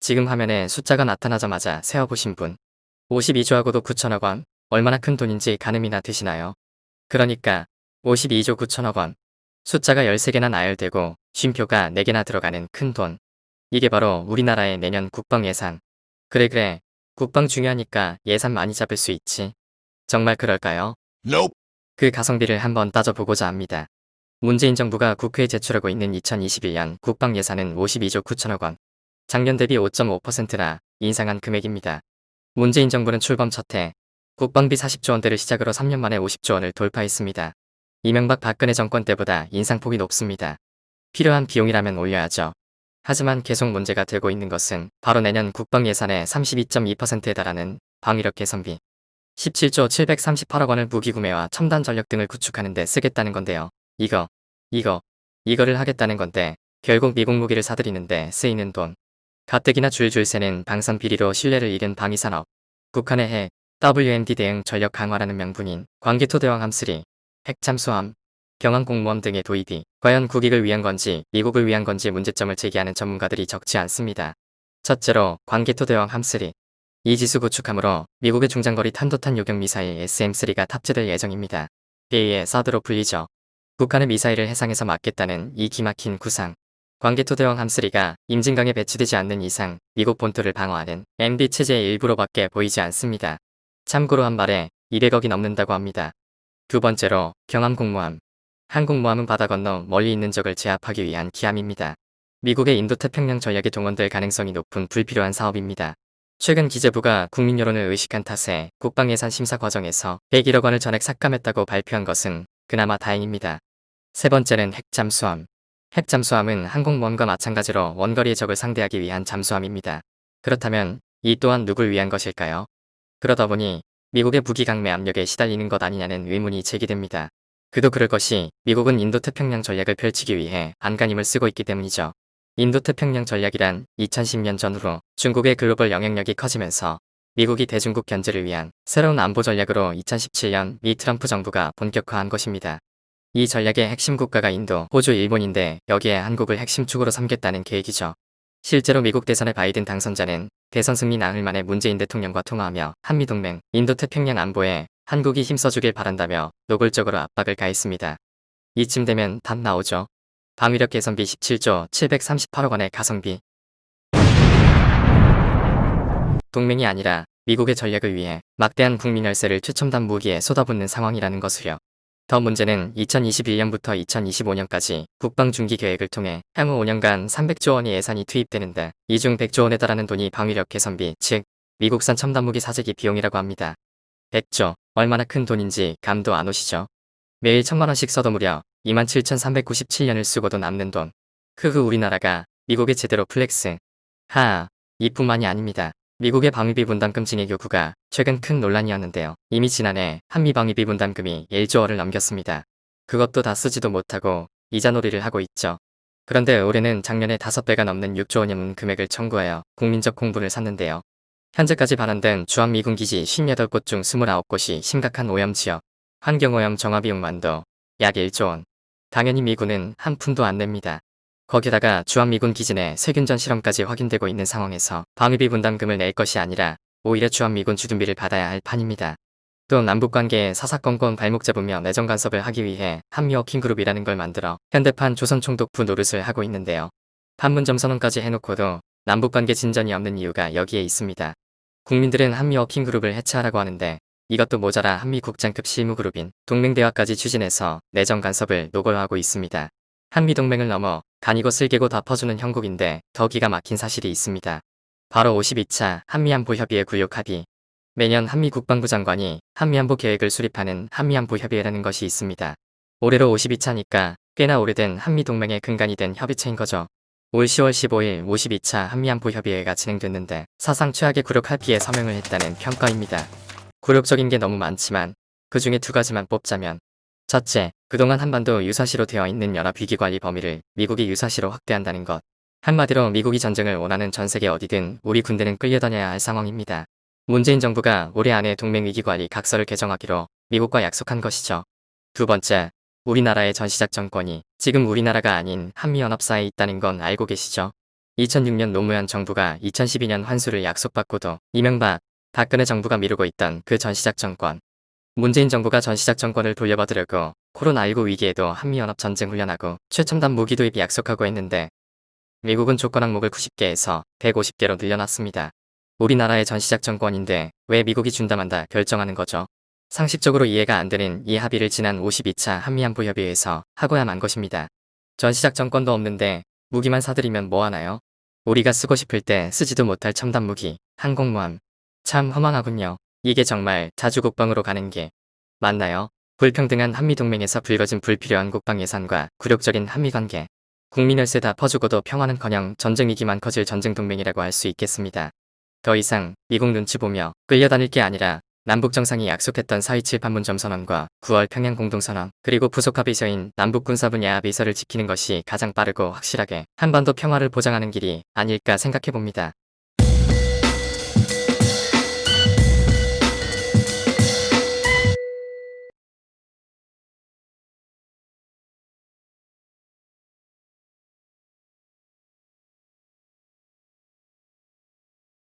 지금 화면에 숫자가 나타나자마자 세어보신 분. 52조하고도 9천억 원. 얼마나 큰 돈인지 가늠이나 되시나요? 그러니까 52조 9천억 원. 숫자가 13개나 나열되고 쉼표가 4개나 들어가는 큰 돈. 이게 바로 우리나라의 내년 국방 예산. 그래 그래. 국방 중요하니까 예산 많이 잡을 수 있지. 정말 그럴까요? Nope. 그 가성비를 한번 따져보고자 합니다. 문재인 정부가 국회에 제출하고 있는 2021년 국방 예산은 52조 9천억 원. 작년 대비 5.5%나 인상한 금액입니다. 문재인 정부는 출범 첫해 국방비 40조 원대를 시작으로 3년 만에 50조 원을 돌파했습니다. 이명박 박근혜 정권 때보다 인상폭이 높습니다. 필요한 비용이라면 올려야죠. 하지만 계속 문제가 되고 있는 것은 바로 내년 국방 예산의 32.2%에 달하는 방위력 개선비. 17조 738억 원을 무기 구매와 첨단 전력 등을 구축하는 데 쓰겠다는 건데요. 이거, 이거, 이거를 하겠다는 건데 결국 미국 무기를 사들이는데 쓰이는 돈. 가뜩이나 줄줄 새는 방산 비리로 신뢰를 잃은 방위산업. 북한의 핵, WMD 대응 전력 강화라는 명분인 광개토대왕 함3, 핵잠수함, 경항 공모함 등의 도입이 과연 국익을 위한 건지 미국을 위한 건지 문제점을 제기하는 전문가들이 적지 않습니다. 첫째로 광개토대왕 함3. 이 지수 구축함으로 미국의 중장거리 탄도탄 요격 미사일 SM-3가 탑재될 예정입니다. 제2의 사드로 불리죠. 북한의 미사일을 해상에서 막겠다는 이 기막힌 구상. 광개토대왕 함3가 임진강에 배치되지 않는 이상 미국 본토를 방어하는 MD 체제의 일부로밖에 보이지 않습니다. 참고로 한 발에 200억이 넘는다고 합니다. 두 번째로 경함 공모함. 항공모함은 바다 건너 멀리 있는 적을 제압하기 위한 기함입니다. 미국의 인도태평양 전략에 동원될 가능성이 높은 불필요한 사업입니다. 최근 기재부가 국민 여론을 의식한 탓에 국방 예산 심사 과정에서 101억 원을 전액 삭감했다고 발표한 것은 그나마 다행입니다. 세 번째는 핵잠수함. 핵 잠수함은 항공모함과 마찬가지로 원거리의 적을 상대하기 위한 잠수함입니다. 그렇다면 이 또한 누굴 위한 것일까요? 그러다 보니 미국의 무기 강매 압력에 시달리는 것 아니냐는 의문이 제기됩니다. 그도 그럴 것이 미국은 인도태평양 전략을 펼치기 위해 안간힘을 쓰고 있기 때문이죠. 인도태평양 전략이란 2010년 전후로 중국의 글로벌 영향력이 커지면서 미국이 대중국 견제를 위한 새로운 안보 전략으로 2017년 미 트럼프 정부가 본격화한 것입니다. 이 전략의 핵심 국가가 인도, 호주, 일본인데 여기에 한국을 핵심 축으로 삼겠다는 계획이죠. 실제로 미국 대선의 바이든 당선자는 대선 승리 나흘 만에 문재인 대통령과 통화하며 한미동맹, 인도태평양 안보에 한국이 힘써주길 바란다며 노골적으로 압박을 가했습니다. 이쯤 되면 답 나오죠. 방위력 개선비 17조 738억 원의 가성비. 동맹이 아니라 미국의 전략을 위해 막대한 국민 열세를 최첨단 무기에 쏟아붓는 상황이라는 것을요. 더 문제는 2021년부터 2025년까지 국방 중기 계획을 통해 향후 5년간 300조 원의 예산이 투입되는데 이 중 100조 원에 달하는 돈이 방위력 개선비, 즉 미국산 첨단 무기 사재기 비용이라고 합니다. 100조, 얼마나 큰 돈인지 감도 안 오시죠? 매일 천만 원씩 써도 무려 27,397년을 쓰고도 남는 돈. 크흐 우리나라가 미국에 제대로 플렉스. 하, 이뿐만이 아닙니다. 미국의 방위비 분담금 징액 요구가 최근 큰 논란이었는데요. 이미 지난해 한미 방위비 분담금이 1조 원을 넘겼습니다. 그것도 다 쓰지도 못하고 이자놀이를 하고 있죠. 그런데 올해는 작년에 5배가 넘는 6조 원의 문 금액을 청구하여 국민적 공분을 샀는데요. 현재까지 발언된 주한미군 기지 58곳 중 29곳이 심각한 오염 지역, 환경오염 정화비용 만도 약 1조 원. 당연히 미군은 한 푼도 안 냅니다. 거기다가 주한미군 기지 내 세균전 실험까지 확인되고 있는 상황에서 방위비 분담금을 낼 것이 아니라 오히려 주한미군 주둔비를 받아야 할 판입니다. 또 남북관계에 사사건건 발목 잡으며 내정 간섭을 하기 위해 한미워킹그룹이라는 걸 만들어 현대판 조선총독부 노릇을 하고 있는데요. 판문점 선언까지 해놓고도 남북관계 진전이 없는 이유가 여기에 있습니다. 국민들은 한미워킹그룹을 해체하라고 하는데 이것도 모자라 한미 국장급 실무그룹인 동맹대화까지 추진해서 내정 간섭을 노골화하고 있습니다. 한미동맹을 넘어 간이고 쓸개고 다 퍼주는 형국인데 더 기가 막힌 사실이 있습니다. 바로 52차 한미안보 협의회 구역 합의. 매년 한미 국방부 장관이 한미안보 계획을 수립하는 한미안보 협의회라는 것이 있습니다. 올해로 52차니까 꽤나 오래된 한미 동맹의 근간이 된 협의체인 거죠. 올 10월 15일 52차 한미안보 협의회가 진행됐는데 사상 최악의 구력 합의에 서명을 했다는 평가입니다. 굴욕적인 게 너무 많지만 그 중에 두 가지만 뽑자면 첫째, 그동안 한반도 유사시로 되어 있는 연합 위기 관리 범위를 미국이 유사시로 확대한다는 것. 한마디로 미국이 전쟁을 원하는 전 세계 어디든 우리 군대는 끌려다녀야 할 상황입니다. 문재인 정부가 올해 안에 동맹 위기 관리 각서를 개정하기로 미국과 약속한 것이죠. 두 번째, 우리나라의 전시작 정권이 지금 우리나라가 아닌 한미연합사에 있다는 건 알고 계시죠? 2006년 노무현 정부가 2012년 환수를 약속받고도 이명박, 박근혜 정부가 미루고 있던 그 전시작 정권. 문재인 정부가 전시작 정권을 돌려받으려고 코로나19 위기에도 한미연합 전쟁 훈련하고 최첨단 무기 도입 약속하고 했는데 미국은 조건 항목을 90개에서 150개로 늘려놨습니다. 우리나라의 전시작 정권인데 왜 미국이 준다만다 결정하는 거죠? 상식적으로 이해가 안 되는 이 합의를 지난 52차 한미안보협의회에서 하고야 만 것입니다. 전시작 정권도 없는데 무기만 사들이면 뭐하나요? 우리가 쓰고 싶을 때 쓰지도 못할 첨단 무기, 항공모함. 참 허망하군요. 이게 정말 자주국방으로 가는 게 맞나요? 불평등한 한미동맹에서 불거진 불필요한 국방 예산과 굴욕적인 한미관계. 국민 열세 다 퍼주고도 평화는커녕 전쟁 위기만 커질 전쟁 동맹이라고 할 수 있겠습니다. 더 이상 미국 눈치 보며 끌려다닐 게 아니라 남북 정상이 약속했던 4.27 판문점 선언과 9월 평양 공동선언 그리고 부속 합의서인 남북 군사 분야 합의서를 지키는 것이 가장 빠르고 확실하게 한반도 평화를 보장하는 길이 아닐까 생각해 봅니다.